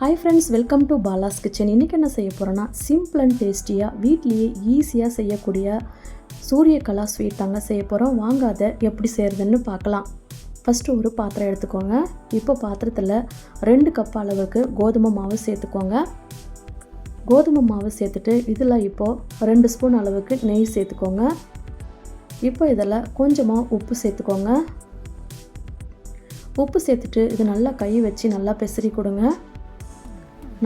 Hi friends welcome to Bala's kitchen இன்றைக்கி என்ன செய்ய போகிறோன்னா சிம்பிள் அண்ட் டேஸ்டியாக வீட்லேயே ஈஸியாக செய்யக்கூடிய சூரியகலா ஸ்வீட் தாங்க செய்ய போகிறோம் வாங்க அதை எப்படி செய்கிறதுன்னு பார்க்கலாம். ஃபஸ்ட்டு ஒரு பாத்திரம் எடுத்துக்கோங்க. இப்போ பாத்திரத்தில் ரெண்டு கப் அளவுக்கு கோதுமை மாவு சேர்த்துக்கோங்க. கோதுமை மாவு சேர்த்துட்டு இதில் இப்போது ரெண்டு ஸ்பூன் அளவுக்கு நெய் சேர்த்துக்கோங்க. இப்போ இதில் கொஞ்சமாக உப்பு சேர்த்துக்கோங்க. உப்பு சேர்த்துட்டு இது நல்லா கை வச்சு நல்லா பெசரி கொடுங்க.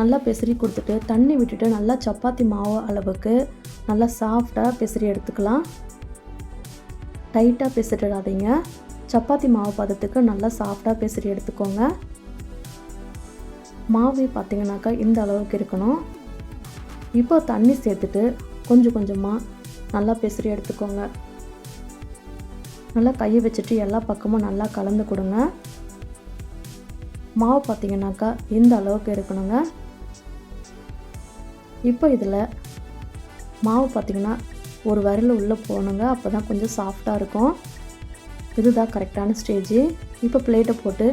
நல்லா பெசரி கொடுத்துட்டு தண்ணி விட்டுட்டு நல்லா சப்பாத்தி மாவு அளவுக்கு நல்லா சாஃப்டாக பெசரி எடுத்துக்கலாம். டைட்டாக பெசரிடாதீங்க சப்பாத்தி மாவு பதத்துக்கு நல்லா சாஃப்டாக பெசரி எடுத்துக்கோங்க. மாவு பார்த்தீங்கன்னாக்கா இந்த அளவுக்கு இருக்கணும். இப்போ தண்ணி சேர்த்துட்டு கொஞ்சம் கொஞ்சமாக நல்லா பெசரி எடுத்துக்கோங்க. நல்லா கையை வச்சுட்டு எல்லா பக்கமும் நல்லா கலந்து கொடுங்க. மாவு பார்த்தீங்கன்னாக்கா இந்த அளவுக்கு இருக்கணுங்க. இப்போ இதில் மாவு பார்த்திங்கன்னா ஒரு விரல் உள்ளே போகணுங்க அப்போ தான் கொஞ்சம் சாஃப்டாக இருக்கும். இதுதான் கரெக்டான ஸ்டேஜ் இப்போ பிளேட்டை போட்டு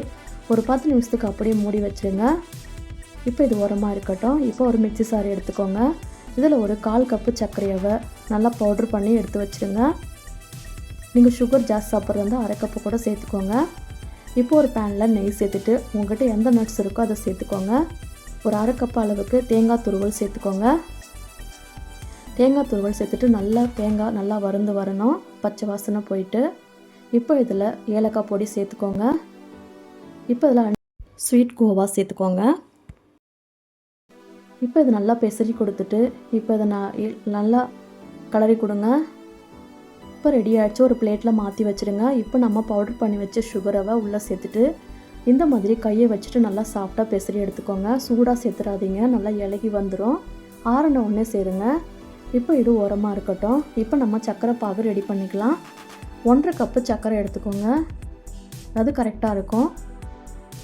ஒரு பத்து நிமிஷத்துக்கு அப்படியே மூடி வச்சுருங்க. இப்போ இது உரமாக இருக்கட்டும். இப்போ ஒரு மிக்சி சாரி எடுத்துக்கோங்க. இதில் ஒரு கால் கப்பு சர்க்கரையவை நல்லா பவுட்ரு பண்ணி எடுத்து வச்சுருங்க. நீங்கள் சுகர் ஜாஸ்தி சாப்பிட்றது வந்து அரை கப்பு கூட சேர்த்துக்கோங்க. இப்போ ஒரு பேனில் நெய் சேர்த்துட்டு உங்கள்கிட்ட எந்த நட்ஸ் இருக்கோ அதை சேர்த்துக்கோங்க. ஒரு அரை கப் அளவுக்கு தேங்காய் துருவல் சேர்த்துக்கோங்க. தேங்காய் துருவல் சேர்த்துட்டு நல்லா தேங்காய் நல்லா வறுந்து வரணும். பச்சை வாசனை போயிட்டு. இப்போ இதில் ஏலக்காய் பொடி சேர்த்துக்கோங்க. இப்போ இதில் ஸ்வீட் கோவா சேர்த்துக்கோங்க. இப்போ இது நல்லா பெசரி கொடுத்துட்டு இப்போ இதை நான் நல்லா கலரி கொடுங்க. இப்போ ரெடி ஆகிடுச்சு ஒரு பிளேட்டில் மாற்றி வச்சுருங்க. இப்போ நம்ம பவுடர் பண்ணி வச்ச சுகரவை உள்ளே சேர்த்துட்டு இந்த மாதிரி கையை வச்சுட்டு நல்லா சாஃப்டாக பெசரி எடுத்துக்கோங்க. சூடாக சேர்த்துறாதீங்க நல்லா இலகி வந்துடும் ஆறின உடனே சேருங்க. இப்போ இது உரமாக இருக்கட்டும். இப்போ நம்ம சர்க்கரை பாகு ரெடி பண்ணிக்கலாம். ஒன்றரை கப்பு சர்க்கரை எடுத்துக்கோங்க. அது கரெக்டாக இருக்கும்.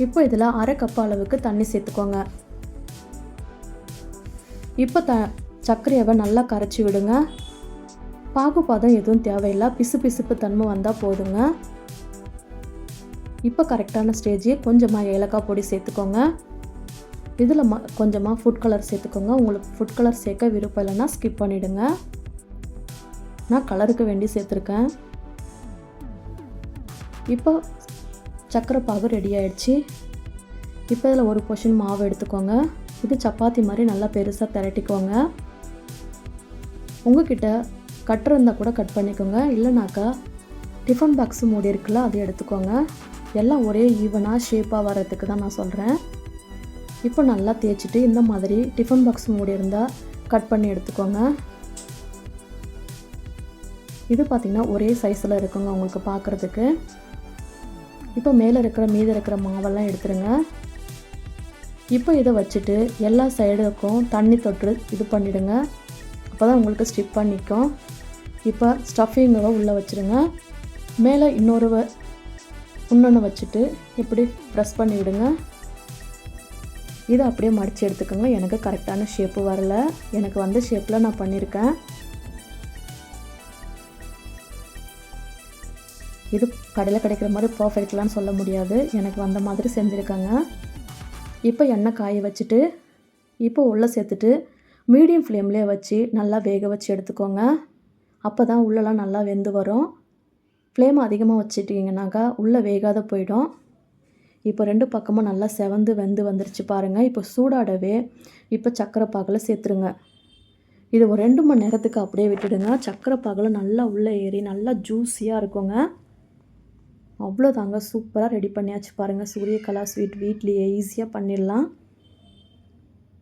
இப்போ இதில் அரை கப்பு அளவுக்கு தண்ணி சேர்த்துக்கோங்க. இப்போ த சர்க்கரையவை நல்லா கரைச்சி விடுங்க. பாகுபாதம் எதுவும் தேவையில்லை. பிசு பிசுப்பு தன்மை வந்தால் போதுங்க. இப்போ கரெக்டான ஸ்டேஜ் கொஞ்சமாக ஏலக்காய் பொடி சேர்த்துக்கோங்க. இதில் ம கொஞ்சமாக ஃபுட் கலர் சேர்த்துக்கோங்க. உங்களுக்கு ஃபுட் கலர் சேர்க்க விருப்பம் இல்லைன்னா ஸ்கிப் பண்ணிவிடுங்க நான் கலருக்கு வேண்டி சேர்த்துருக்கேன். இப்போ சக்கரை பாகு ரெடி ஆயிடுச்சு. இப்போ இதில் ஒரு பொஷன் மாவு எடுத்துக்கோங்க. இது சப்பாத்தி மாதிரி நல்லா பெருசாக திரட்டிக்கோங்க. உங்ககிட்ட கட் இருந்தால் கூட கட் பண்ணிக்கோங்க. இல்லைனாக்கா டிஃபன் பாக்ஸ் மூடி இருக்குல்ல அதை எடுத்துக்கோங்க. எல்லாம் ஒரே ஈவனாக ஷேப்பாக வரதுக்கு தான் நான் சொல்கிறேன் இப்போ நல்லா தேய்ச்சிட்டு இந்த மாதிரி டிஃபன் பாக்ஸ் மூடி இருந்தால் கட் பண்ணி எடுத்துக்கோங்க. இது பார்த்திங்கன்னா ஒரே சைஸில் இருக்குங்க உங்களுக்கு பார்க்குறதுக்கு இப்போ மேலே இருக்கிற மீதி இருக்கிற மாவெல்லாம் எடுத்துருங்க. இப்போ இதை வச்சுட்டு எல்லா சைடுக்கும் தண்ணி தொட்டு இது பண்ணிவிடுங்க அப்போ தான் உங்களுக்கு ஸ்டிப்பாக நிற்கும் இப்போ ஸ்டஃபிங்கை உள்ளே வச்சுருங்க. மேலே இன்னொரு இன்னொன்று வச்சுட்டு இப்படி ப்ரெஸ் பண்ணி விடுங்க. இதை அப்படியே மடித்து எடுத்துக்கோங்க. எனக்கு கரெக்டான ஷேப்பு வரல. எனக்கு வந்த ஷேப்பில் நான் பண்ணியிருக்கேன் இது கடையில் கிடைக்கிற மாதிரி பர்ஃபெக்ட்லாம் சொல்ல முடியாது. எனக்கு வந்த மாதிரி செஞ்சுருக்காங்க. இப்போ எண்ணெய் காய வச்சுட்டு இப்போ உள்ளே சேர்த்துட்டு மீடியம் ஃப்ளேம்லேயே வச்சு நல்லா வேக வச்சு எடுத்துக்கோங்க. அப்போ தான் உள்ளெல்லாம் நல்லா வெந்து வரும். ஃப்ளேம் அதிகமாக வச்சுட்டிங்கனாக்கா உள்ளே வேகாத போயிடும். இப்போ ரெண்டு பக்கமும் நல்லா செவந்து வெந்து வந்துருச்சு பாருங்கள் இப்போ சூடாடவே இப்போ சக்கரை பாகில் சேர்த்துருங்க. இது ஒரு ரெண்டு மணி நேரத்துக்கு அப்படியே விட்டுடுங்க. சக்கரை பாகில் நல்லா உள்ளே ஏறி நல்லா ஜூஸியாக இருக்குங்க. அவ்வளோதாங்க. சூப்பராக ரெடி பண்ணியாச்சு பாருங்கள் சூரியகலா ஸ்வீட் வீட்லேயே ஈஸியாக பண்ணிடலாம்.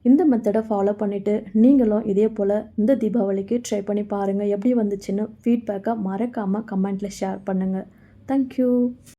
இந்த மெத்தடை ஃபாலோ பண்ணிவிட்டு நீங்களும் இதே போல் இந்த தீபாவளிக்கு ட்ரை பண்ணி பாருங்கள் எப்படி வந்துச்சுன்னு ஃபீட்பேக்கை மறக்காமல் கமெண்ட்டில் ஷேர் பண்ணுங்கள் தேங்க்யூ